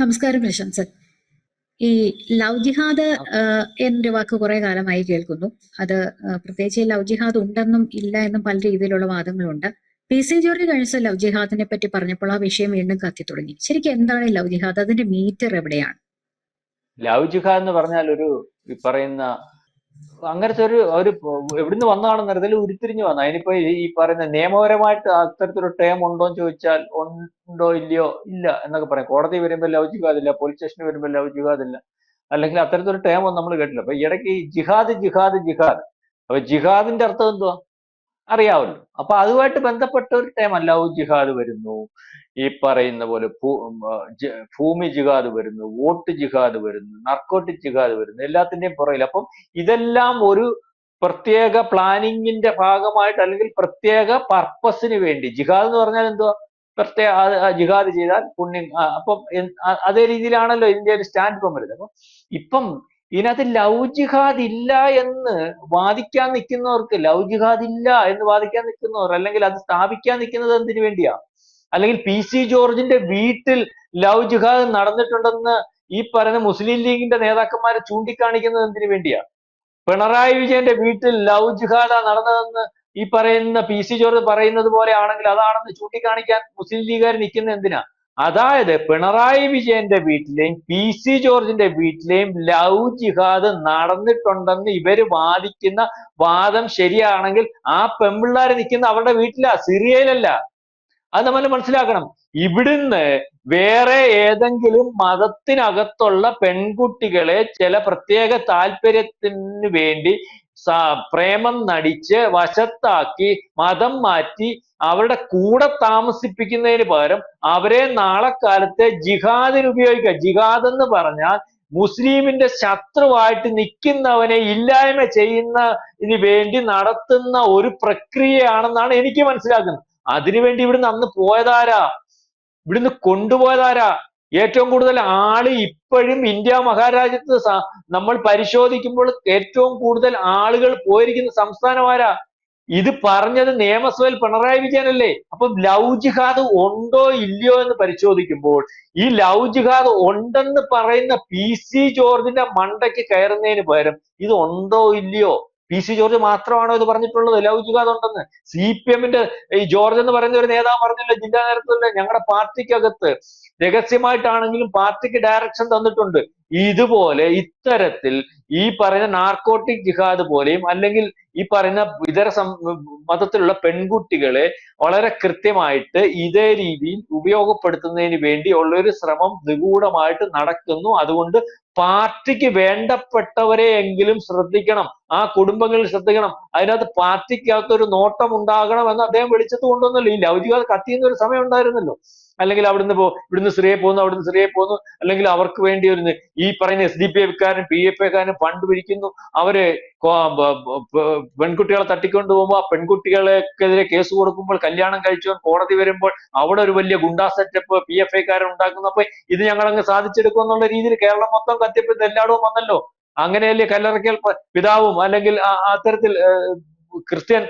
നമസ്കാരം പ്രശംസൻ ഈ ലവ് ജിഹാദ് എന്നൊരു വാക്ക് കുറെ കാലമായി കേൾക്കുന്നു. അത് പ്രത്യേകിച്ച് ലവ് ജിഹാദ് ഉണ്ടെന്നും ഇല്ല എന്നും പല രീതിയിലുള്ള വാദങ്ങളുണ്ട്. പി സി ജോർജ് കഴിഞ്ഞ ലവ് ജിഹാദിനെ പറ്റി പറഞ്ഞപ്പോൾ ആ വിഷയം വീണ്ടും കത്തി തുടങ്ങി. ശരിക്കും എന്താണ് ഈ ലവ് ജിഹാദ് അതിന്റെ മീറ്റർ എവിടെയാണ്? ലവ് ജിഹാദ് എന്ന് പറഞ്ഞാൽ ഒരു പറയുന്ന അങ്ങനത്തെ ഒരു ഒരു എവിടുന്ന് വന്നതാണെന്ന് അറിയത്തില്ല ഉരുത്തിരിഞ്ഞു വന്ന. അതിനിപ്പോ ഈ പറയുന്ന നിയമപരമായിട്ട് അത്തരത്തിലൊരു ടേം ഉണ്ടോ എന്ന് ചോദിച്ചാൽ ഉണ്ടോ ഇല്ലയോ? ഇല്ല എന്നൊക്കെ പറയാം. കോടതി വരുമ്പോൾ ലവ് പോലീസ് സ്റ്റേഷനിൽ വരുമ്പോൾ ലവ് അല്ലെങ്കിൽ അത്തരത്തിലൊരു ടേം ഒന്നും നമ്മൾ കേട്ടില്ല. അപ്പൊ ഇടയ്ക്ക് ഈ ജിഹാദ് ജിഹാദ് ജിഹാദ്. അപ്പൊ ജിഹാദിന്റെ അർത്ഥം എന്തുവാ? അറിയാമല്ലോ അപ്പൊ അതുമായിട്ട് ബന്ധപ്പെട്ട ഒരു ടൈം ലവ് ജിഹാദ് വരുന്നു. ഈ പറയുന്ന പോലെ ഭൂമി ജിഹാദ് വരുന്നു വോട്ട് ജിഹാദ് വരുന്നു നർക്കോട്ടിക് ജിഹാദ് വരുന്നു എല്ലാത്തിന്റെയും പുറകിൽ അപ്പം ഇതെല്ലാം ഒരു പ്രത്യേക പ്ലാനിങ്ങിന്റെ ഭാഗമായിട്ട് അല്ലെങ്കിൽ പ്രത്യേക പർപ്പസിന് വേണ്ടി. ജിഹാദ് എന്ന് പറഞ്ഞാൽ എന്തുവാ? പ്രത്യേക ജിഹാദ് ചെയ്താൽ പുണ്യം അപ്പം അതേ രീതിയിലാണല്ലോ ഇന്ത്യയിൽ സ്റ്റാൻഡ് ഇപ്പം വരുന്നത്. അപ്പം ഇപ്പം ഇതിനകത്ത് ലവ് ജിഹാദ് ഇല്ല എന്ന് വാദിക്കാൻ നിൽക്കുന്നവർക്ക് ലവ് ജിഹാദ് ഇല്ല എന്ന് വാദിക്കാൻ നിൽക്കുന്നവർ അല്ലെങ്കിൽ അത് സ്ഥാപിക്കാൻ നിൽക്കുന്നത് എന്തിനു വേണ്ടിയാ? അല്ലെങ്കിൽ പി സി ജോർജിന്റെ വീട്ടിൽ ലവ് ജിഹാദ് നടന്നിട്ടുണ്ടെന്ന് ഈ പറയുന്ന മുസ്ലിം ലീഗിന്റെ നേതാക്കന്മാരെ ചൂണ്ടിക്കാണിക്കുന്നത് എന്തിനു വേണ്ടിയാ? പിണറായി വിജയന്റെ വീട്ടിൽ ലവ് ജിഹാദാ നടന്നതെന്ന് ഈ പറയുന്ന പി സി ജോർജ് പറയുന്നത് പോലെ ആണെങ്കിൽ അതാണെന്ന് ചൂണ്ടിക്കാണിക്കാൻ മുസ്ലിം ലീഗുകാർ നിൽക്കുന്നത് എന്തിനാ? അതായത് പിണറായി വിജയന്റെ വീട്ടിലെയും പി സി ജോർജിന്റെ വീട്ടിലെയും ലവ് ജിഹാദ് നടന്നിട്ടുണ്ടെന്ന് ഇവർ വാദിക്കുന്ന വാദം ശരിയാണെങ്കിൽ ആ പെമ്പിള്ളാര് നിൽക്കുന്ന അവരുടെ വീട്ടിലാ സിറിയയിലല്ല. അത് നമ്മൾ മനസ്സിലാക്കണം. ഇവിടുന്ന് വേറെ ഏതെങ്കിലും മതത്തിനകത്തുള്ള പെൺകുട്ടികളെ ചില പ്രത്യേക താല്പര്യത്തിന് വേണ്ടി പ്രേമം നടിച്ച് വശത്താക്കി മതം മാറ്റി അവരുടെ കൂടെ താമസിപ്പിക്കുന്നതിന് പകരം അവരെ നാളെ കാലത്തെ ജിഹാദിന് ഉപയോഗിക്കുക. ജിഹാദ് എന്ന് പറഞ്ഞാൽ മുസ്ലിമിന്റെ ശത്രുവായിട്ട് നിൽക്കുന്നവനെ ഇല്ലായ്മ ചെയ്യുന്നതിന് വേണ്ടി നടത്തുന്ന ഒരു പ്രക്രിയയാണെന്നാണ് എനിക്ക് മനസ്സിലാക്കുന്നത്. അതിനുവേണ്ടി ഇവിടുന്ന് അന്ന് പോയതാരാ? ഇവിടുന്ന് കൊണ്ടുപോയതാരാ? ഏറ്റവും കൂടുതൽ ആൾ ഇപ്പോഴും ഇന്ത്യ മഹാരാജ്യത്ത് നമ്മൾ പരിശോധിക്കുമ്പോൾ ഏറ്റവും കൂടുതൽ ആളുകൾ പോയിരിക്കുന്ന സംസ്ഥാനമാരാ ഇത് പറഞ്ഞത് നിയമസഭയിൽ പിണറായി വിജയനല്ലേ? അപ്പൊ ലവ് ജിഹാദ് ഉണ്ടോ ഇല്ലയോ എന്ന് പരിശോധിക്കുമ്പോൾ ഈ ലവ് ജിഹാദ് ഉണ്ടെന്ന് പറയുന്ന പി സി ജോർജിന്റെ മണ്ടയ്ക്ക് കയറുന്നതിന് പകരം ഇത് ഉണ്ടോ ഇല്ലയോ? പി സി ജോർജ് മാത്രമാണോ ഇത് പറഞ്ഞിട്ടുള്ളത്? ലവ് ജിഹാദ് ഉണ്ടെന്ന്. സി പി എമ്മിന്റെ ഈ ജോർജ് എന്ന് പറയുന്ന ഒരു നേതാവ് പറഞ്ഞില്ല? ജില്ലാ നേതൃത്വത്തിലെ ഞങ്ങളുടെ പാർട്ടിക്കകത്ത് രഹസ്യമായിട്ടാണെങ്കിലും പാർട്ടിക്ക് ഡയറക്ഷൻ തന്നിട്ടുണ്ട്. ഇതുപോലെ ഇത്തരത്തിൽ ഈ പറയുന്ന നാർക്കോട്ടിക് ജിഹാദ് പോലെയും അല്ലെങ്കിൽ ഈ പറയുന്ന ഇതര മതത്തിലുള്ള പെൺകുട്ടികളെ വളരെ കൃത്യമായിട്ട് ഇതേ രീതിയിൽ ഉപയോഗപ്പെടുത്തുന്നതിന് വേണ്ടി ഉള്ള ഒരു ശ്രമം നിഗൂഢമായിട്ട് നടക്കുന്നു. അതുകൊണ്ട് പാർട്ടിക്ക് വേണ്ടപ്പെട്ടവരെ എങ്കിലും ശ്രദ്ധിക്കണം. ആ കുടുംബങ്ങളിൽ ശ്രദ്ധിക്കണം. അതിനകത്ത് പാർട്ടിക്കകത്ത് ഒരു നോട്ടം ഉണ്ടാകണം എന്ന് അദ്ദേഹം വിളിച്ചത് കൊണ്ടൊന്നുമില്ല ഈ ജിഹാദ് കത്തിയുന്ന ഒരു സമയം ഉണ്ടായിരുന്നല്ലോ. അല്ലെങ്കിൽ അവിടുന്ന് പോ ഇവിടുന്ന് സ്ത്രീയെ പോകുന്നു അവിടുന്ന് സ്ത്രീയെ പോകുന്നു. അല്ലെങ്കിൽ അവർക്ക് വേണ്ടി ഒരു ഈ പറയുന്ന എസ് ഡി പി എക്കാരും പി എഫ് എക്കാരും ഫണ്ട് പിരിക്കുന്നു അവർ പെൺകുട്ടികളെ തട്ടിക്കൊണ്ട് പോകുമ്പോൾ പെൺകുട്ടികൾക്കെതിരെ കേസ് കൊടുക്കുമ്പോൾ കല്യാണം കഴിച്ചവൻ കോടതി വരുമ്പോൾ അവിടെ ഒരു വലിയ ഗുണ്ടാ സെറ്റപ്പ് പി എഫ് ഐക്കാരൻ ഉണ്ടാക്കുന്നു. അപ്പൊ ഇത് ഞങ്ങൾ അങ്ങ് സാധിച്ചെടുക്കും എന്നുള്ള രീതിയിൽ കേരളം മൊത്തം കത്തിയപ്പോൾ ഇത് എല്ലായിടവും വന്നല്ലോ. അങ്ങനെയല്ലേ കല്ലറക്കൽ പിതാവും അല്ലെങ്കിൽ അത്തരത്തിൽ ക്രിസ്ത്യൻ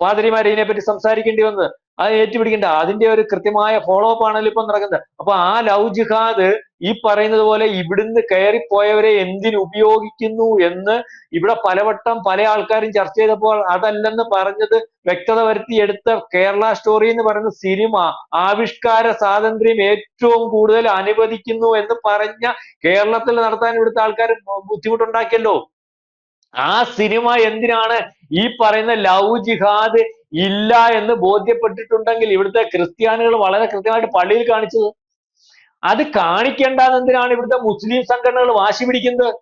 പാതിരിമാരെ ഇതിനെപ്പറ്റി സംസാരിക്കേണ്ടി വന്നത്? അത് ഏറ്റുപിടിക്കണ്ട. അതിന്റെ ഒരു കൃത്യമായ ഫോളോ അപ്പ് ആണല്ലോ ഇപ്പൊ നടക്കുന്നത്. അപ്പൊ ആ ലവ് ജിഹാദ് ഈ പറയുന്നത് പോലെ ഇവിടുന്ന് കയറിപ്പോയവരെ എന്തിന് ഉപയോഗിക്കുന്നു എന്ന് ഇവിടെ പലവട്ടം പല ആൾക്കാരും ചർച്ച ചെയ്തപ്പോൾ അതല്ലെന്ന് പറഞ്ഞത് വ്യക്തത വരുത്തിയെടുത്ത കേരള സ്റ്റോറി എന്ന് പറയുന്ന സിനിമ. ആവിഷ്കാര സ്വാതന്ത്ര്യം ഏറ്റവും കൂടുതൽ അനുവദിക്കുന്നു എന്ന് പറഞ്ഞ കേരളത്തിൽ നടത്താൻ ഇവിടുത്തെ ആൾക്കാർ ബുദ്ധിമുട്ടുണ്ടാക്കിയല്ലോ. ആ സിനിമ എന്തിനാണ് ഈ പറയുന്ന ലവ് ജിഹാദ് ഇല്ല എന്ന് ബോധ്യപ്പെട്ടിട്ടുണ്ടെങ്കിൽ ഇവിടുത്തെ ക്രിസ്ത്യാനികൾ വളരെ കൃത്യമായിട്ട് പള്ളിയിൽ കാണിച്ചത്. അത് കാണിക്കേണ്ടത് എന്തിനാണ് ഇവിടുത്തെ മുസ്ലിം സംഘടനകൾ വാശി പിടിക്കുന്നത്?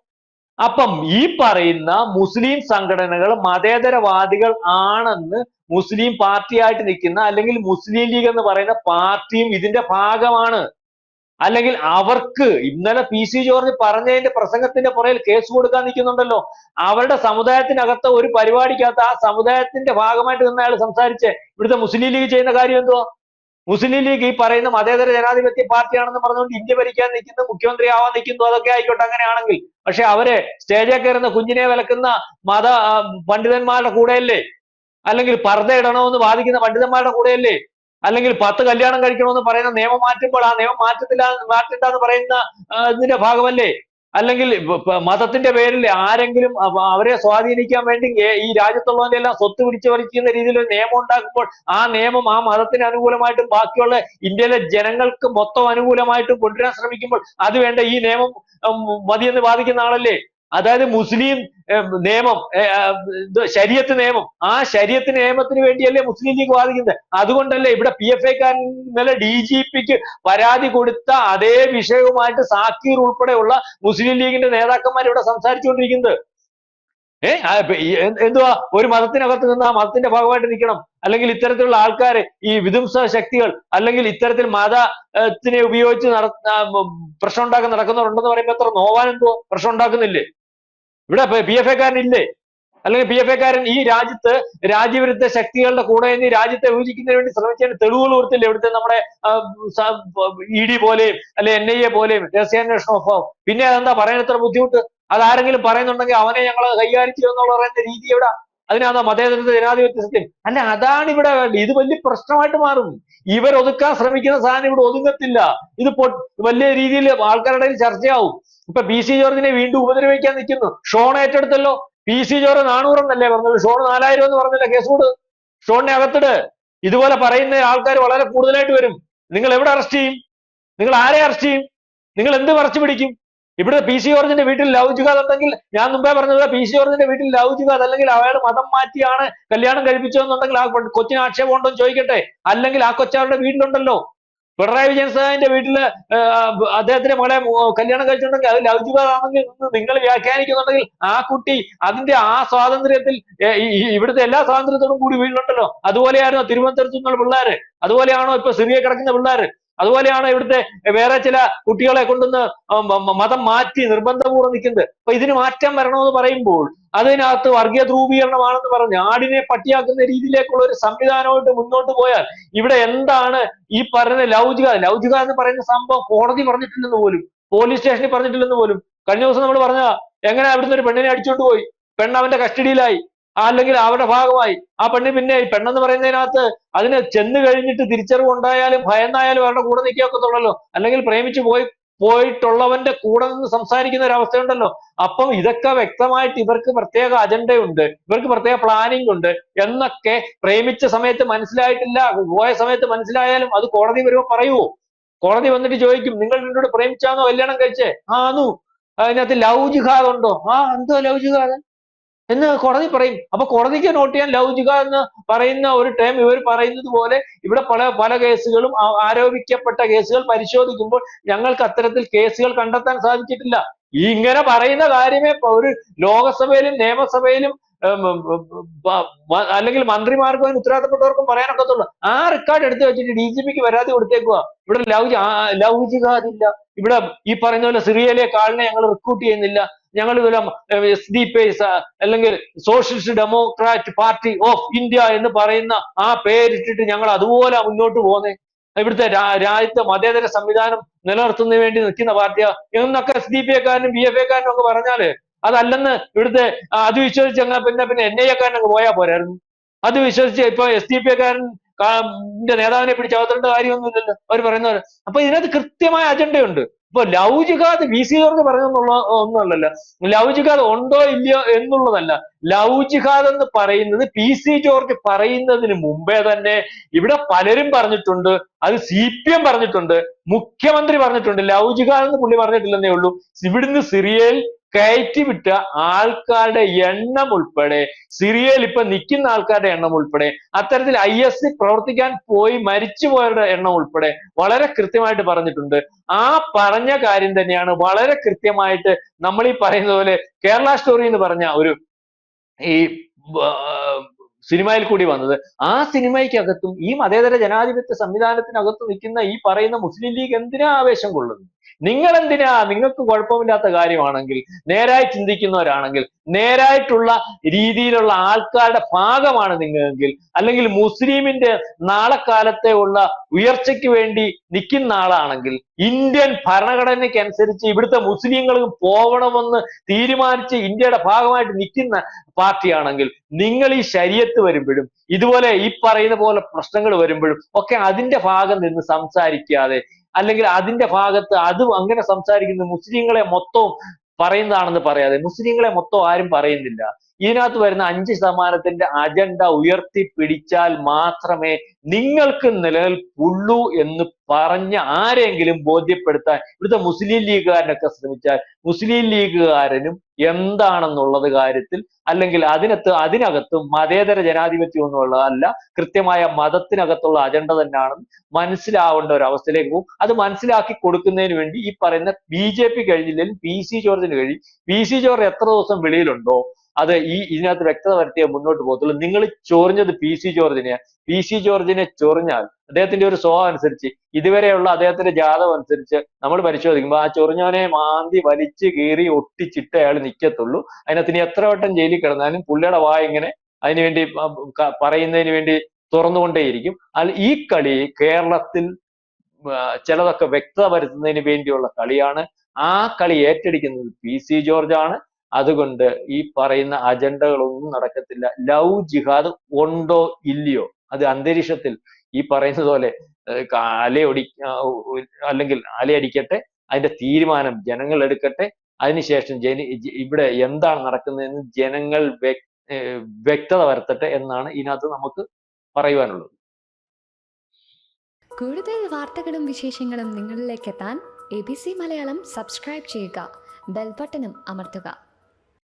അപ്പം ഈ പറയുന്ന മുസ്ലിം സംഘടനകൾ മതേതരവാദികൾ ആണെന്ന് മുസ്ലിം പാർട്ടിയായിട്ട് നിൽക്കുന്ന അല്ലെങ്കിൽ മുസ്ലിം ലീഗ് എന്ന് പറയുന്ന പാർട്ടിയും ഇതിന്റെ ഭാഗമാണ്. അല്ലെങ്കിൽ അവർക്ക് ഇന്നലെ പി സി ജോർജ് പറഞ്ഞതിന്റെ പ്രസംഗത്തിന്റെ പുറകിൽ കേസ് കൊടുക്കാൻ നിൽക്കുന്നുണ്ടല്ലോ. അവരുടെ സമുദായത്തിനകത്ത് ഒരു പരിപാടിക്കകത്ത് ആ സമുദായത്തിന്റെ ഭാഗമായിട്ട് നിന്ന് അയാൾ സംസാരിച്ച് ഇവിടുത്തെ മുസ്ലിം ലീഗ് ചെയ്യുന്ന കാര്യം എന്തുവാ? മുസ്ലിം ലീഗ് ഈ പറയുന്ന മതേതര ജനാധിപത്യ പാർട്ടിയാണെന്ന് പറഞ്ഞുകൊണ്ട് ഇന്ത്യ ഭരിക്കാൻ നിൽക്കുന്നു മുഖ്യമന്ത്രി ആവാൻ നിൽക്കുന്നു. അതൊക്കെ ആയിക്കോട്ടെ അങ്ങനെയാണെങ്കിൽ. പക്ഷെ അവർ സ്റ്റേജിൽ കയറുന്ന കുഞ്ഞിനെ വിലക്കുന്ന മത പണ്ഡിതന്മാരുടെ കൂടെയല്ലേ? അല്ലെങ്കിൽ പർദ്ദ ഇടണമെന്ന് വാദിക്കുന്ന പണ്ഡിതന്മാരുടെ കൂടെയല്ലേ? അല്ലെങ്കിൽ പത്ത് കല്യാണം കഴിക്കണമെന്ന് പറയുന്ന നിയമം മാറ്റുമ്പോൾ ആ നിയമം മാറ്റത്തില്ല മാറ്റണ്ട എന്ന് പറയുന്ന ഇതിന്റെ ഭാഗമല്ലേ? അല്ലെങ്കിൽ മതത്തിന്റെ പേരിൽ ആരെങ്കിലും അവരെ സ്വാധീനിക്കാൻ വേണ്ടി ഈ രാജ്യത്തുള്ളവന്റെ എല്ലാം സ്വത്ത് പിടിച്ചു പറിക്കുന്ന രീതിയിൽ ഒരു നിയമം ഉണ്ടാക്കുമ്പോൾ ആ നിയമം ആ മതത്തിന് അനുകൂലമായിട്ടും ബാക്കിയുള്ള ഇന്ത്യയിലെ ജനങ്ങൾക്ക് മൊത്തം അനുകൂലമായിട്ടും കൊണ്ടുവരാൻ ശ്രമിക്കുമ്പോൾ അത് വേണ്ട ഈ നിയമം മതിയെന്ന് വാദിക്കുന്ന ആളല്ലേ? അതായത് മുസ്ലിം നിയമം ശരീരത്ത് നിയമം. ആ ശരീഅത്ത് നിയമത്തിന് വേണ്ടിയല്ലേ മുസ്ലിം ലീഗ് വാദിക്കുന്നത്. അതുകൊണ്ടല്ലേ ഇവിടെ പി എഫ് ഐക്കാരൻ ഇന്നലെ ഡി ജി പിക്ക് പരാതി കൊടുത്ത അതേ വിഷയവുമായിട്ട് സാക്കീർ ഉൾപ്പെടെയുള്ള മുസ്ലിം ലീഗിന്റെ നേതാക്കന്മാർ ഇവിടെ സംസാരിച്ചുകൊണ്ടിരിക്കുന്നത്. ഏ ആ, ഇപ്പൊ ഈ എന്ത് എന്തുവാ? ഒരു മതത്തിനകത്ത് നിന്ന് ആ മതത്തിന്റെ ഭാഗമായിട്ട് നിൽക്കണം. അല്ലെങ്കിൽ ഇത്തരത്തിലുള്ള ആൾക്കാർ ഈ വിധ്വംസ ശക്തികൾ അല്ലെങ്കിൽ ഇത്തരത്തിൽ മതത്തിനെ ഉപയോഗിച്ച് നട പ്രശ്നം ഉണ്ടാക്കാൻ നടക്കുന്നവരുണ്ടെന്ന് പറയുമ്പോൾ എത്ര നോവാൻ എന്തോ പ്രശ്നം ഉണ്ടാക്കുന്നില്ലേ ഇവിടെ പി എഫ് എക്കാരൻ ഇല്ലേ അല്ലെങ്കിൽ പി എഫ് എക്കാരൻ ഈ രാജ്യത്ത് രാജ്യവിരുദ്ധ ശക്തികളുടെ കൂടെ നിന്ന് രാജ്യത്തെ വിഭജിക്കുന്നതിന് വേണ്ടി ശ്രമിച്ചതിന് തെളിവുകൾ കൊടുത്തില്ലേ ഇവിടുത്തെ നമ്മുടെ ഇ ഡി പോലെയും അല്ലെ എൻ ഐ എ പോലെയും രഹസ്യാന്വേഷണ വിഭാഗം പിന്നെ അതെന്താ? പറയാൻ എത്ര ബുദ്ധിമുട്ട്. അതാരെങ്കിലും പറയുന്നുണ്ടെങ്കിൽ അവനെ ഞങ്ങൾ കൈകാര്യം ചെയ്യുമെന്നുള്ള പറയുന്ന രീതി എവിടെ? അതിനാണോ മതേതരത്വ ജനാധിപത്യ അല്ല അതാണ് ഇവിടെ വേണ്ടത്. ഇത് വലിയ പ്രശ്നമായിട്ട് മാറും. ഇവർ ഒതുക്കാൻ ശ്രമിക്കുന്ന സാധനം ഇവിടെ ഒതുങ്ങത്തില്ല. ഇത് വലിയ രീതിയിൽ ആൾക്കാരുടെ ചർച്ചയാവും. ഇപ്പൊ പി സി ജോർജിനെ വീണ്ടും ഉപദ്രവിക്കാൻ നിൽക്കുന്നു. ഷോൺ ഏറ്റെടുത്തല്ലോ. പി സി ജോർജ് നാനൂറെന്നല്ലേ പറഞ്ഞത്? ഷോൺ നാലായിരം എന്ന് പറഞ്ഞില്ല കേസ് കൊടു ഷോണിനെ അകത്തിട്. ഇതുപോലെ പറയുന്ന ആൾക്കാർ വളരെ കൂടുതലായിട്ട് വരും. നിങ്ങൾ എവിടെ അറസ്റ്റ് ചെയ്യും? നിങ്ങൾ ആരെ അറസ്റ്റ് ചെയ്യും? നിങ്ങൾ എന്ത് പറിച്ചു പിടിക്കും? ഇവിടെ പി സി ജോർജിന്റെ വീട്ടിൽ ലവ് ജിഹാദ് ഉണ്ടെങ്കിൽ ഞാൻ മുമ്പേ പറഞ്ഞത് പി സി ജോർജിന്റെ വീട്ടിൽ ലവ് ജുഗാദ് അല്ലെങ്കിൽ അയാൾ മതം മാറ്റിയാണ് കല്യാണം കഴിപ്പിച്ചതെന്നുണ്ടെങ്കിൽ ആ കൊച്ചിന് ആക്ഷേപം ഉണ്ടോ എന്ന് ചോദിക്കട്ടെ. അല്ലെങ്കിൽ ആ കൊച്ചവരുടെ വീട്ടിലുണ്ടല്ലോ. പിണറായി വിജയൻ സാറിന്റെ വീട്ടിൽ ആ, അദ്ദേഹത്തിന്റെ മകളെ കല്യാണം കഴിച്ചിട്ടുണ്ടെങ്കിൽ അത് ലവ് ആണെങ്കിൽ നിങ്ങൾ വ്യാഖ്യാനിക്കുന്നുണ്ടെങ്കിൽ ആ കുട്ടി അതിന്റെ ആ സ്വാതന്ത്ര്യത്തിൽ ഇവിടുത്തെ എല്ലാ സ്വാതന്ത്ര്യത്തോടും കൂടി വീട്ടിലുണ്ടല്ലോ. അതുപോലെയായിരുന്നു തിരുവനന്തപുരത്ത് നിന്നുള്ള പിള്ളേര്. അതുപോലെയാണോ ഇപ്പൊ സിറിയ കിടക്കുന്ന പിള്ളേര്? അതുപോലെയാണോ ഇവിടുത്തെ വേറെ ചില കുട്ടികളെ കൊണ്ടുവന്ന് മതം മാറ്റി നിർബന്ധപൂർവം നിൽക്കുന്നത്. അപ്പൊ ഇതിന് മാറ്റം വരണമെന്ന് പറയുമ്പോൾ അതിനകത്ത് വർഗീയ ധ്രുവീകരണമാണെന്ന് പറഞ്ഞ് ആടിനെ പട്ടിയാക്കുന്ന രീതിയിലേക്കുള്ള ഒരു സംവിധാനമായിട്ട് മുന്നോട്ട് പോയാൽ ഇവിടെ എന്താണ് ഈ പറയുന്ന ലൗചിക ലൗചിക എന്ന് പറയുന്ന സംഭവം കോടതി പറഞ്ഞിട്ടില്ലെന്ന് പോലും പോലീസ് സ്റ്റേഷനിൽ പറഞ്ഞിട്ടില്ലെന്ന് പോലും. കഴിഞ്ഞ ദിവസം നമ്മൾ പറഞ്ഞ എങ്ങനെ അവിടുന്ന് ഒരു പെണ്ണിനെ അടിച്ചോണ്ട് പോയി? പെണ്ണ് അവന്റെ കസ്റ്റഡിയിലായി. അല്ലെങ്കിൽ അവരുടെ ഭാഗമായി. ആ പെണ്ണ് പിന്നെ ഈ പെണ്ണെന്ന് പറയുന്നതിനകത്ത് അതിന് ചെന്ന് കഴിഞ്ഞിട്ട് തിരിച്ചറിവ് ഉണ്ടായാലും ഭയന്നായാലും അവരുടെ കൂടെ നിൽക്കുകയൊക്കത്തുള്ളല്ലോ അല്ലെങ്കിൽ പ്രേമിച്ച് പോയി പോയിട്ടുള്ളവന്റെ കൂടെ നിന്ന് സംസാരിക്കുന്ന ഒരു അവസ്ഥയുണ്ടല്ലോ അപ്പം ഇതൊക്കെ വ്യക്തമായിട്ട് ഇവർക്ക് പ്രത്യേക അജണ്ടയുണ്ട്. ഇവർക്ക് പ്രത്യേക പ്ലാനിംഗ് ഉണ്ട്. എന്നൊക്കെ പ്രേമിച്ച സമയത്ത് മനസ്സിലായിട്ടില്ല പോയ സമയത്ത് മനസ്സിലായാലും അത് കോടതി വരുമ്പോ പറയുവോ? കോടതി വന്നിട്ട് ചോദിക്കും നിങ്ങൾ എന്നോട് പ്രേമിച്ചാന്നോ? കല്യാണം കഴിച്ചേ? ആന്നു അതിനകത്ത് ലൗജിഹാദ് ജിഹാദ് ഉണ്ടോ? ആ എന്തോ ലൗജിഹാദ് ജിഹാദ് എന്ന് കോടതി പറയും. അപ്പൊ കോടതിക്ക് നോട്ട് ചെയ്യാൻ ലൗചിക എന്ന് പറയുന്ന ഒരു ടേം ഇവർ പറയുന്നത് പോലെ ഇവിടെ പല പല കേസുകളും ആരോപിക്കപ്പെട്ട കേസുകൾ പരിശോധിക്കുമ്പോൾ ഞങ്ങൾക്ക് അത്തരത്തിൽ കേസുകൾ കണ്ടെത്താൻ സാധിച്ചിട്ടില്ല. ഈ ഇങ്ങനെ പറയുന്ന കാര്യമേ ഒരു ലോകസഭയിലും നിയമസഭയിലും അല്ലെങ്കിൽ മന്ത്രിമാർക്കും അതിന് ഉത്തരവാദിത്തപ്പെട്ടവർക്കും പറയാനൊക്കത്തുള്ളൂ ആ റെക്കോർഡ് എടുത്ത് വെച്ചിട്ട് ഡി ജി പിക്ക് പരാതി കൊടുത്തേക്കുക ഇവിടെ ജിഹാദ് ഇല്ല ഇവിടെ ഈ പറയുന്ന പോലെ സിറിയയിലെ ആളിനെ ഞങ്ങൾ റിക്രൂട്ട് ചെയ്യുന്നില്ല. ഞങ്ങൾ ഇതുപോലെ എസ് ഡി പി അല്ലെങ്കിൽ socialist democrat party of India എന്ന് പറയുന്ന ആ പേരിട്ടിട്ട് ഞങ്ങൾ അതുപോലെ മുന്നോട്ട് പോകുന്നേ. ഇവിടുത്തെ രാജ്യത്തെ മതേതര സംവിധാനം നിലനിർത്തുന്നതിന് വേണ്ടി നിൽക്കുന്ന പാർട്ടിയാ. എന്നൊക്കെ എസ് ഡി പി എക്കാരനും ബി എഫ് എക്കാരനും ഒക്കെ പറഞ്ഞാൽ അതല്ലെന്ന് ഇവിടുത്തെ അത് വിശ്വസിച്ച് അങ്ങ് പിന്നെ പിന്നെ എൻ ഐ എക്കാരൻ അങ്ങ് പോയാൽ പോരായിരുന്നു. അത് വിശ്വസിച്ച് ഇപ്പൊ എസ് ഡി പി എക്കാരൻ നേതാവിനെ പിടിച്ച് അകത്തേണ്ട കാര്യമൊന്നുമില്ലല്ലോ. അവർ പറയുന്നവര്. അപ്പൊ ഇതിനകത്ത് കൃത്യമായ അജണ്ടയുണ്ട്. ഇപ്പൊ ലൗ ജിഹാദ് വി സി ജോർജ് പറഞ്ഞെന്നുള്ള ഒന്നുമല്ലല്ലോ ലൗ ജിഹാദ് ഉണ്ടോ ഇല്ലയോ എന്നുള്ളതല്ല. ലവ് ജിഹാദ് എന്ന് പറയുന്നത് പി സി ജോർജ് പറയുന്നതിന് മുമ്പേ തന്നെ ഇവിടെ പലരും പറഞ്ഞിട്ടുണ്ട് അത് സി പി എം പറഞ്ഞിട്ടുണ്ട് മുഖ്യമന്ത്രി പറഞ്ഞിട്ടുണ്ട് ലവ് ജിഹാദ് എന്ന് പുള്ളി പറഞ്ഞിട്ടില്ലെന്നേ ഉള്ളൂ. ഇവിടുന്ന് സിറിയയിൽ കയറ്റിവിട്ട ആൾക്കാരുടെ എണ്ണം ഉൾപ്പെടെ സിറിയയിൽ ഇപ്പൊ നിൽക്കുന്ന ആൾക്കാരുടെ എണ്ണം ഉൾപ്പെടെ അത്തരത്തിൽ ഐ എസ് പ്രവർത്തിക്കാൻ പോയി മരിച്ചുപോയവരുടെ എണ്ണം ഉൾപ്പെടെ വളരെ കൃത്യമായിട്ട് പറഞ്ഞിട്ടുണ്ട്. ആ പറഞ്ഞ കാര്യം തന്നെയാണ് വളരെ കൃത്യമായിട്ട് നമ്മൾ ഈ പറയുന്ന പോലെ കേരള സ്റ്റോറി എന്ന് പറഞ്ഞ ഒരു ഈ സിനിമയിൽ കൂടി വന്നത്. ആ സിനിമയ്ക്കകത്തും ഈ മതേതര ജനാധിപത്യ സംവിധാനത്തിനകത്ത് നിൽക്കുന്ന ഈ പറയുന്ന മുസ്ലിം ലീഗ് എന്തിനാ ആവേശം കൊള്ളുന്നത്? നിങ്ങൾ എന്തിനാ നിങ്ങൾക്ക് കുഴപ്പമില്ലാത്ത കാര്യമാണെങ്കിൽ നേരായി ചിന്തിക്കുന്നവരാണെങ്കിൽ നേരായിട്ടുള്ള രീതിയിലുള്ള ആൾക്കാരുടെ ഭാഗമാണ് നിങ്ങളെങ്കിൽ അല്ലെങ്കിൽ മുസ്ലിമിന്റെ നാളെ കാലത്തെ ഉള്ള ഉയർച്ചയ്ക്ക് വേണ്ടി നിൽക്കുന്ന ആളാണെങ്കിൽ ഇന്ത്യൻ ഭരണഘടനയ്ക്ക് അനുസരിച്ച് ഇവിടുത്തെ മുസ്ലിങ്ങൾക്ക് പോകണമെന്ന് തീരുമാനിച്ച് ഇന്ത്യയുടെ ഭാഗമായിട്ട് നിൽക്കുന്ന പാർട്ടിയാണെങ്കിൽ നിങ്ങൾ ഈ ശരീരത്ത് വരുമ്പോഴും ഇതുപോലെ ഈ പറയുന്ന പോലെ പ്രശ്നങ്ങൾ വരുമ്പോഴും ഒക്കെ അതിന്റെ ഭാഗം നിന്ന് സംസാരിക്കാതെ അല്ലെങ്കിൽ അതിന്റെ ഭാഗത്ത് അത് അങ്ങനെ സംസാരിക്കുന്ന മുസ്ലിങ്ങളെ മൊത്തവും പറയുന്നതാണെന്ന് പറയാതെ മുസ്ലിങ്ങളെ മൊത്തം ആരും പറയുന്നില്ല. ഇതിനകത്ത് വരുന്ന അഞ്ച് ശതമാനത്തിന്റെ അജണ്ട ഉയർത്തി പിടിച്ചാൽ മാത്രമേ നിങ്ങൾക്ക് നിലനിൽപ്പുള്ളൂ എന്ന് പറഞ്ഞ ആരെങ്കിലും ബോധ്യപ്പെടുത്താൻ ഇവിടുത്തെ മുസ്ലിം ലീഗുകാരനൊക്കെ ശ്രമിച്ചാൽ മുസ്ലിം ലീഗുകാരനും എന്താണെന്നുള്ളത് കാര്യത്തിൽ അല്ലെങ്കിൽ അതിനകത്ത് അതിനകത്ത് മതേതര ജനാധിപത്യം ഒന്നുമുള്ളതല്ല കൃത്യമായ മതത്തിനകത്തുള്ള അജണ്ട തന്നെയാണെന്ന് മനസ്സിലാവേണ്ട ഒരു അവസ്ഥയിലേക്ക് പോകും. അത് മനസ്സിലാക്കി കൊടുക്കുന്നതിന് വേണ്ടി ഈ പറയുന്ന ബി ജെ പി കഴിഞ്ഞില്ലെങ്കിൽ പി സി ജോർജിന് കഴിയും പി സി ജോർജ് എത്ര ദിവസം വെളിയിലുണ്ടോ? അത് ഈ ഇതിനകത്ത് വ്യക്തത വരുത്തിയേ മുന്നോട്ട് പോകത്തുള്ളൂ. നിങ്ങൾ ചൊറിഞ്ഞത് പി സി ജോർജിനെയാ. പി സി ജോർജിനെ ചൊറിഞ്ഞാൽ അദ്ദേഹത്തിന്റെ ഒരു സ്വഭാവം അനുസരിച്ച് ഇതുവരെയുള്ള അദ്ദേഹത്തിന്റെ ജാതകം അനുസരിച്ച് നമ്മൾ പരിശോധിക്കുമ്പോൾ ആ ചൊറിഞ്ഞവനെ മാന്തി വലിച്ച് കീറി ഒട്ടിച്ചിട്ട് അയാൾ നിൽക്കത്തുള്ളൂ ഇനി എത്ര വട്ടം ജയിലിൽ കിടന്നാലും പുള്ളിയുടെ വായ ഇങ്ങനെ അതിനുവേണ്ടി വേണ്ടി പറയുന്നതിന് വേണ്ടി തുറന്നുകൊണ്ടേയിരിക്കും. അല്ല ഈ കളി കേരളത്തിൽ ചിലതൊക്കെ വ്യക്തത വരുത്തുന്നതിന് വേണ്ടിയുള്ള കളിയാണ്. ആ കളി ഏറ്റെടുക്കുന്നത് പി സി ജോർജ് ആണ് അതുകൊണ്ട് ഈ പറയുന്ന അജണ്ടകളൊന്നും നടക്കത്തില്ല. ലവ് ജിഹാദ് ഉണ്ടോ ഇല്ലയോ? അത് അന്തരീക്ഷത്തിൽ ഈ പറയുന്നത് പോലെ അലയൊടി അല്ലെങ്കിൽ അലയടിക്കട്ടെ അതിന്റെ തീരുമാനം ജനങ്ങൾ എടുക്കട്ടെ അതിനുശേഷം ജന ഇവിടെ എന്താണ് നടക്കുന്നതെന്ന് ജനങ്ങൾ വ്യക്തത വരുത്തട്ടെ എന്നാണ് ഇതിനകത്ത് നമുക്ക് പറയുവാനുള്ളത്. കൂടുതൽ വാർത്തകളും വിശേഷങ്ങളും നിങ്ങളിലേക്ക് എത്താൻ A B C Malayalam subscribe ചെയ്യുക ബെൽബട്ടനും അമർത്തുക.